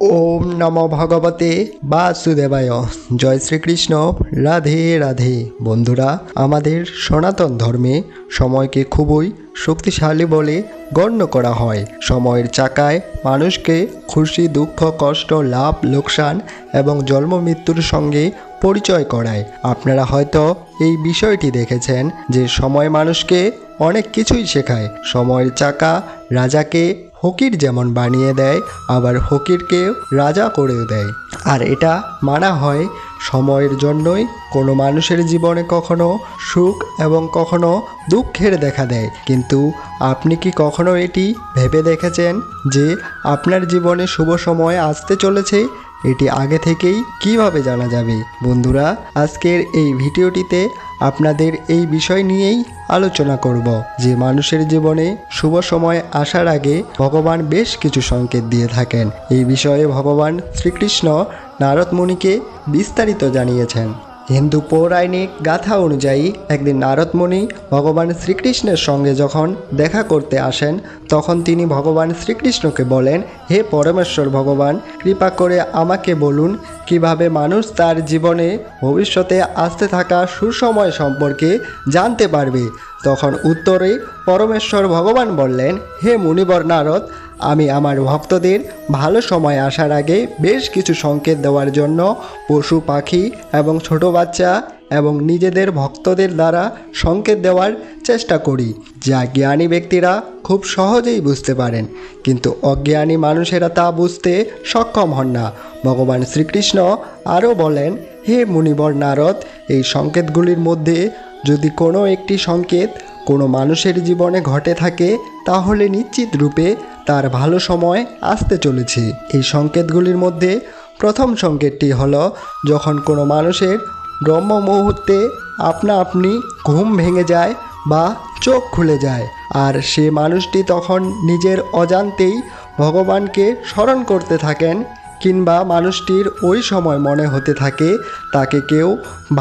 ওম নম ভগবতে বাসুদেবায়। জয় শ্রীকৃষ্ণ। রাধে রাধে। বন্ধুরা, আমাদের সনাতন ধর্মে সময়কে খুবই শক্তিশালী বলে গণ্য করা হয়। সময়ের চাকায় মানুষকে খুশি, দুঃখ, কষ্ট, লাভ, লোকসান এবং জন্ম, মৃত্যুর সঙ্গে পরিচয় করায়। আপনারা হয়তো এই বিষয়টি দেখেছেন যে সময় মানুষকে অনেক কিছুই শেখায়। সময়ের চাকা রাজাকে ফকির যেমন বানিয়ে দেয়, আবার হকিরকে রাজা করেও দেয়। আর এটা মানা হয় সময়ের জন্যই কোনো মানুষের জীবনে কখনো সুখ এবং কখনো দুঃখের দেখা দেয়। কিন্তু আপনি কি কখনো এটি ভেবে দেখেছেন যে আপনার জীবনে শুভ সময় আসতে চলেছে? এটি আগে থেকেই কীভাবে জানা যাবে? বন্ধুরা, আজকের এই ভিডিওটিতে আপনাদের এই বিষয় নিয়েই আলোচনা করব। যে মানুষের জীবনে শুভ সময় আসার আগে ভগবান বেশ কিছু সংকেত দিয়ে থাকেন। এই বিষয়ে ভগবান শ্রীকৃষ্ণ নারদ মুনিকে বিস্তারিত জানিয়েছেন। হিন্দু পৌরাণিক গাথা অনুযায়ী একদিন নারদ মুনি ভগবান শ্রীকৃষ্ণের সঙ্গে যখন দেখা করতে আসেন, তখন তিনি ভগবান শ্রীকৃষ্ণকে বলেন, হে পরমেশ্বর ভগবান, কৃপা করে আমাকে বলুন, কীভাবে মানুষ তার জীবনে ভবিষ্যতে আসতে থাকা সুসময় সম্পর্কে জানতে পারবে? তখন উত্তরে পরমেশ্বর ভগবান বললেন, হে মুনিবর নারদ আমি আমার ভক্তদের ভালো সময় আসার আগে বেশ কিছু সংকেত দেওয়ার জন্য পশু পাখি এবং ছোট বাচ্চা এবং নিজেদের ভক্তদের দ্বারা সংকেত দেওয়ার চেষ্টা করি, যা জ্ঞানী ব্যক্তিরা খুব সহজেই বুঝতে পারেন। কিন্তু অজ্ঞানী মানুষেরা তা বুঝতে সক্ষম হন না। ভগবান শ্রীকৃষ্ণ আরও বলেন, হে মুনিবর নারদ, এই সংকেতগুলির মধ্যে যদি কোনো একটি সংকেত কোনো মানুষের জীবনে ঘটে থাকে, তাহলে নিশ্চিত রূপে তার ভালো সময় আসতে চলেছে। এই সংকেতগুলির মধ্যে প্রথম সংকেতটি হল, যখন কোনো মানুষের ব্রহ্ম মুহূর্তে আপনা আপনি ঘুম ভেঙে যায় বা চোখ খুলে যায়, আর সে মানুষটি তখন নিজের অজান্তেই ভগবানকে স্মরণ করতে থাকেন কিংবা মানুষটির ওই সময় মনে হতে থাকে তাকে কেউ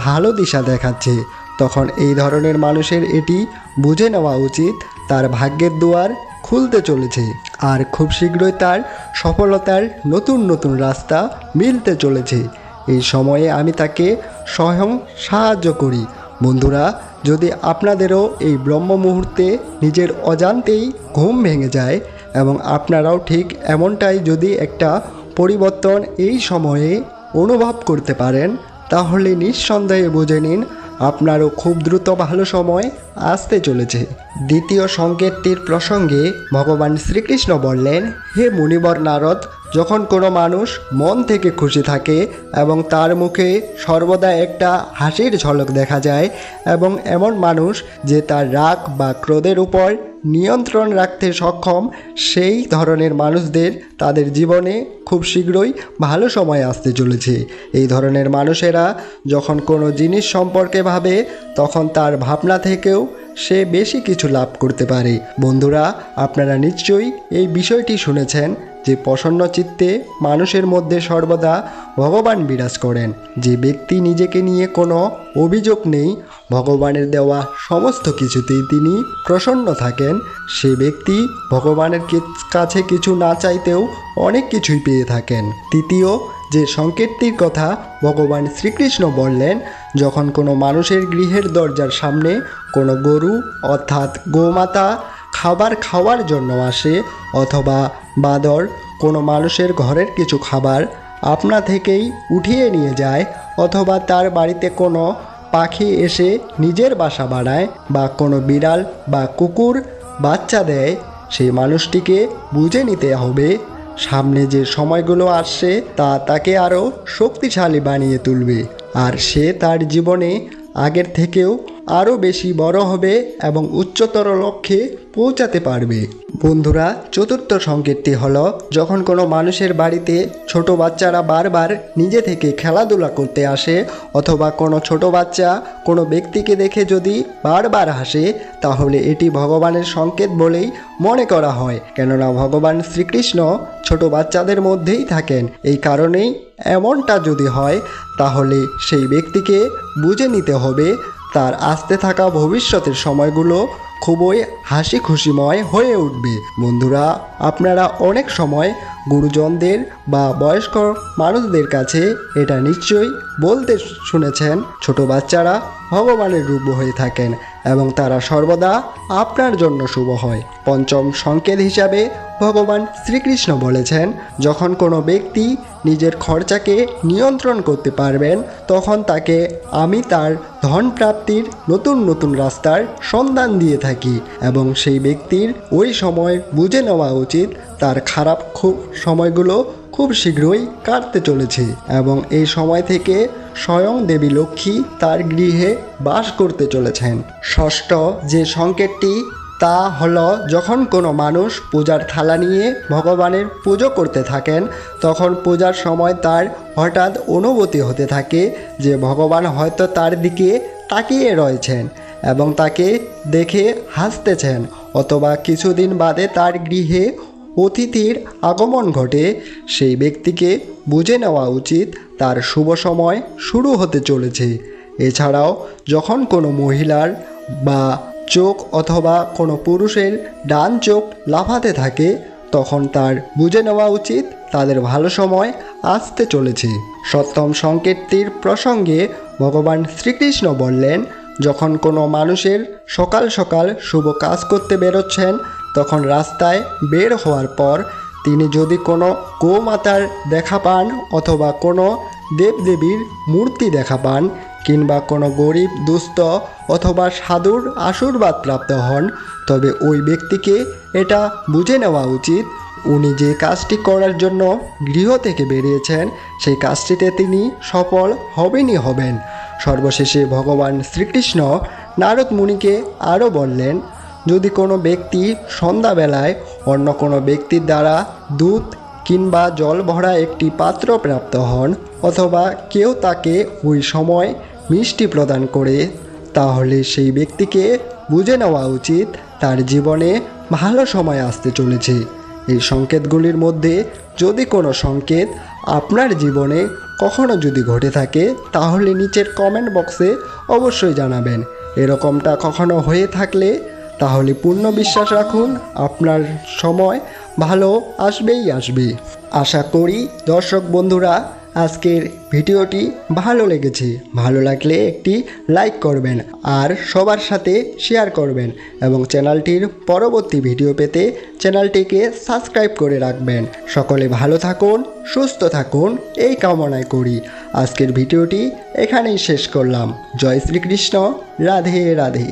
ভালো দিশা দেখাচ্ছে। তখন এই ধরনের মানুষের এটি বুঝে নেওয়া উচিত, তার ভাগ্যের দুয়ার খুলতে চলেছে। আর খুব শীঘ্রই তার সফলতার নতুন নতুন রাস্তা মিলতে চলেছে। এই সময়ে আমি তাকে স্বয়ং সাহায্য করি। বন্ধুরা, যদি আপনাদেরও এই ব্রহ্ম মুহূর্তে নিজের অজান্তেই ঘুম ভেঙে যায় এবং আপনারাও ঠিক এমনটাই যদি একটা পরিবর্তন এই সময়ে অনুভব করতে পারেন, তাহলে নিঃসন্দেহে বুঝে নিন আপনারও খুব দ্রুত ভালো সময় আসতে চলেছে। দ্বিতীয় সংকেতটির প্রসঙ্গে ভগবান শ্রীকৃষ্ণ বললেন, হে মুনিবর নারদ, যখন কোনো মানুষ মন থেকে খুশি থাকে এবং তার মুখে সর্বদা একটা হাসির ঝলক দেখা যায় এবং এমন মানুষ যে তার রাগ বা ক্রোধের উপর নিয়ন্ত্রণ রাখতে সক্ষম সেই ধরনের মানুষদের তাদের জীবনে খুব শীঘ্রই ভালো সময় আসতে চলেছে। এই ধরনের মানুষেরা যখন কোনো জিনিস সম্পর্কে ভাবে, তখন তার ভাবনা থেকেও সে বেশি কিছু লাভ করতে পারে। বন্ধুরা, আপনারা নিশ্চয়ই এই বিষয়টি শুনেছেন। যে প্রসন্ন চিত্তে মানুষের মধ্যে সর্বদা ভগবান বিরাজ করেন। যে ব্যক্তি নিজেকে নিয়ে কোনো অভিযোগ নেই, ভগবানের দেওয়া সমস্ত কিছুতেই তিনি প্রসন্ন থাকেন। সে ব্যক্তি ভগবানের কাছে কিছু না চাইতেও অনেক কিছুই পেয়ে থাকেন। তৃতীয়, যে সংকেতটির কথা ভগবান শ্রীকৃষ্ণ বললেন, যখন কোনো মানুষের গৃহের দরজার সামনে কোনো গরু অর্থাৎ গোমাতা খাবার খাওয়ার জন্য আসে অথবা বাদর কোনো মানুষের ঘরের কিছু খাবার আপনা থেকেই উঠিয়ে নিয়ে যায় অথবা তার বাড়িতে কোনো পাখি এসে নিজের বাসা বানায় বা কোনো বিড়াল বা কুকুর বাচ্চা দেয় সেই মানুষটিকে বুঝে নিতে হবে। সামনে যে সময়গুলো আসছে, তা তাকে আরও শক্তিশালী বানিয়ে তুলবে। আর সে তার জীবনে আগের থেকেও আরও বেশি বড় হবে এবং উচ্চতর লক্ষ্যে পৌঁছাতে পারবে। বন্ধুরা, চতুর্থ সংকেতটি হলো, যখন কোনো মানুষের বাড়িতে ছোট বাচ্চারা বারবার নিজে থেকে খেলাধুলা করতে আসে, অথবা কোনো ছোট বাচ্চা কোনো ব্যক্তিকে দেখে যদি বারবার হাসে, তাহলে এটি ভগবানের সংকেত বলেই মনে করা হয়। কেননা, ভগবান শ্রীকৃষ্ণ ছোট বাচ্চাদের মধ্যেই থাকেন। এই কারণেই এমনটা যদি হয়, তাহলে সেই ব্যক্তিকে বুঝে নিতে হবে তার আসতে থাকা ভবিষ্যতের সময়গুলো খুবই হাসি খুশিময় হয়ে উঠবে। বন্ধুরা, আপনারা অনেক সময় গুরুজনদের বা বয়স্ক মানুষদের কাছে এটা নিশ্চয়ই বলতে শুনেছেন। ছোট বাচ্চারা ভগবানের রূপ হয়ে থাকেন। এবং তারা সর্বদা আপনার জন্য শুভ হয়। পঞ্চম সংকেত হিসাবে ভগবান শ্রীকৃষ্ণ বলেছেন, যখন কোনো ব্যক্তি নিজের খরচাকে নিয়ন্ত্রণ করতে পারবেন, তখন তাকে আমি তার ধন প্রাপ্তির নতুন নতুন রাস্তার সন্ধান দিয়ে থাকি এবং সেই ব্যক্তির ওই সময় বুঝে নেওয়া উচিত তার খারাপ খুব সময়গুলো খুব শীঘ্রই কাটতে চলেছে এবং এই সময় থেকে স্বয়ং দেবী লক্ষ্মী তার গৃহে বাস করতে চলেছেন। ষষ্ঠ যে সংকেতটি, তা হলো যখন কোনো মানুষ পূজার থালা নিয়ে ভগবানের পুজো করতে থাকেন, তখন পূজার সময় তার হঠাৎ অনুভূতি হতে থাকে যে ভগবান হয়তো তার দিকে তাকিয়ে রয়েছেন এবং তাকে দেখে হাসতেছেন, অথবা কিছুদিন বাদে তার গৃহে অতিথির আগমন ঘটে, সেই ব্যক্তিকে বুঝে নেওয়া উচিত তার শুভ সময় শুরু হতে চলেছে। এছাড়াও, যখন কোনো মহিলার বা চোখ অথবা কোনো পুরুষের ডান চোখ লাফাতে থাকে, তখন তার বুঝে নেওয়া উচিত তাদের ভালো সময় আসতে চলেছে। সপ্তম সংকেতটির প্রসঙ্গে ভগবান শ্রীকৃষ্ণ বললেন, যখন কোনো মানুষের সকাল সকাল শুভ কাজ করতে বেরোচ্ছেন তখন রাস্তায় বের হওয়ার পর তিনি যদি কোনো গোমাতার দেখা পান অথবা কোনো দেবদেবীর মূর্তি দেখা পান কিংবা কোনো গরিব, দুস্থ অথবা সাধুর আশীর্বাদ প্রাপ্ত হন, তবে ওই ব্যক্তিকে এটা বুঝে নেওয়া উচিত, উনি যে কাজটি করার জন্য গৃহ থেকে বেরিয়েছেন, সেই কাজটিতে তিনি সফল হবেনই হবেন। সর্বশেষে ভগবান শ্রীকৃষ্ণ নারদ মুনিকে আরও বললেন যদি কোনো ব্যক্তি সন্ধ্যাবেলায় অন্য কোনো ব্যক্তির দ্বারা দুধ কিংবা জল ভরা একটি পাত্র প্রাপ্ত হন অথবা কেউ তাকে ওই সময় মিষ্টি প্রদান করে, তাহলে সেই ব্যক্তিকে বুঝে নেওয়া উচিত তার জীবনে ভালো সময় আসতে চলেছে। এই সংকেতগুলির মধ্যে যদি কোনো সংকেত আপনার জীবনে কখনো যদি ঘটে থাকে, তাহলে নিচের কমেন্ট বক্সে অবশ্যই জানাবেন। এরকমটা কখনো হয়ে থাকলে তাহলে পূর্ণ বিশ্বাস রাখুন, আপনার সময় ভালো আসবেই আসবে। আশা করি দর্শক বন্ধুরা, আজকের ভিডিওটি ভালো লেগেছে। ভালো লাগলে একটি লাইক করবেন আর সবার সাথে শেয়ার করবেন এবং চ্যানেলটির পরবর্তী ভিডিও পেতে চ্যানেলটিকে সাবস্ক্রাইব করে রাখবেন। সকলে ভালো থাকুন, সুস্থ থাকুন, এই কামনায় করি। আজকের ভিডিওটি এখানেই শেষ করলাম। জয় শ্রীকৃষ্ণ। রাধে রাধে।